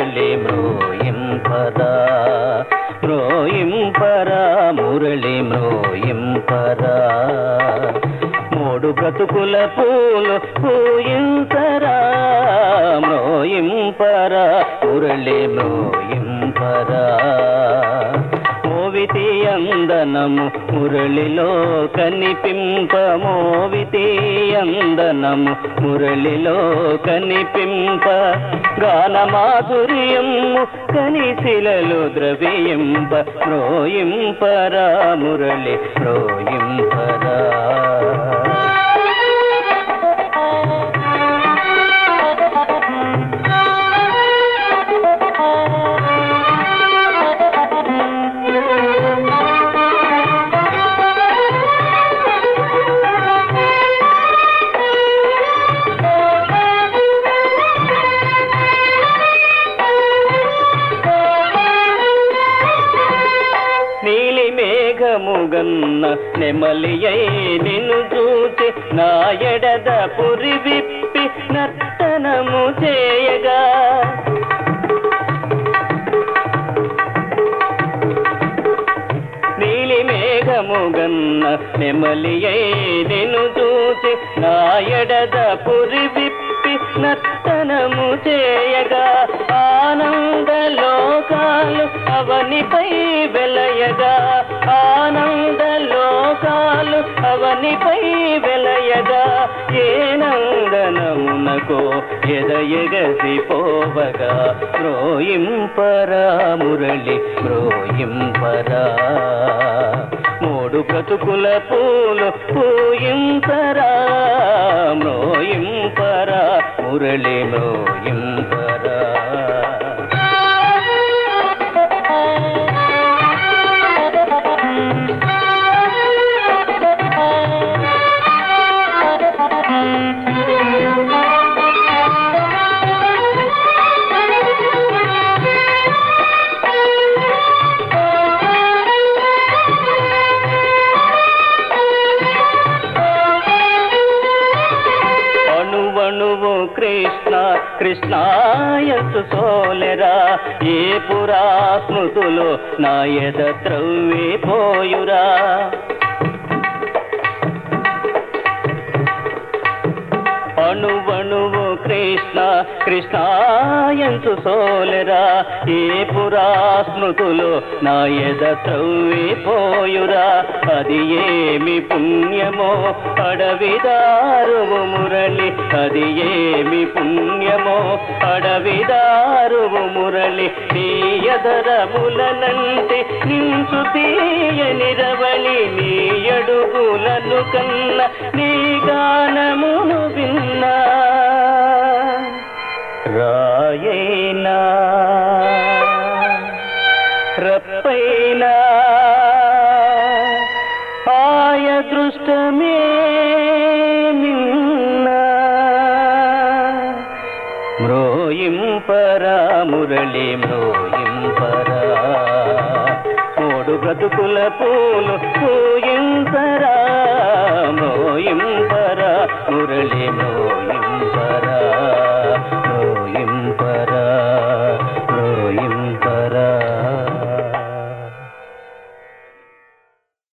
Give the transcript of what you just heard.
మ్రోయింపరా మురళి మ్రోయింపరా మ్రోయింపరా మురళి మ్రోయింపరా మూడు బ్రతుకుల పూలు పూయించరా మ్రోయింపరా మురళి మ్రోయింపరా మోవితి అందనము మురళిలో కనిపింప అందనము మురళిలో కనిపింప గానమాధుర్యము కనిశిలలో ద్రవ్యంబ మ్రోయింపరా మురళి రోయింపరా. మేఘముగన్న నెమలియై నిన్ను చూచి నా ఎడద పురి విప్పి నర్తనము చేయగా. నీలి మేఘముగన్న నెమలియై నిన్ను చూచి నా ఎడద పురి విప్పి నర్తనము చేయగా. ఆనంద లోకాలు అవనిపై వెలయగా నందనమునకో ఎదయగసి పోవగా మ్రోయింపరా మురళి మ్రోయింపరా మూడు బ్రతుకుల పూలు పూయింపరా మ్రోయింపరా మురళి మ్రోయింపరా కృష్ణ కృష్ణాయసు సోలెరా ఏ పురా స్మృతులు నా ఎద త్రవ్వి పోయురా. అణువణువు కృష్ణ కృష్ణాయంసు సోలెరా ఏ పురా స్మృతులు నా ఎద త్రవ్వి పోయురా అది ఏమి పుణ్యమో అడవిదారువు మురళి అది ఏమి పుణ్యమో అడవిదారువు మురళి తీయదరములనంటే నించు తీయని రవళి నీ అడుగులను కన్న నీ గానము రప్పైనా ఆయ దృష్టమే మిన్నా మ్రోయింపరా మురళి మ్రోయింపరా. మూడు బ్రతుకుల పూలు పూయింపరా. మ్రోయింపరా మురళి మోయిం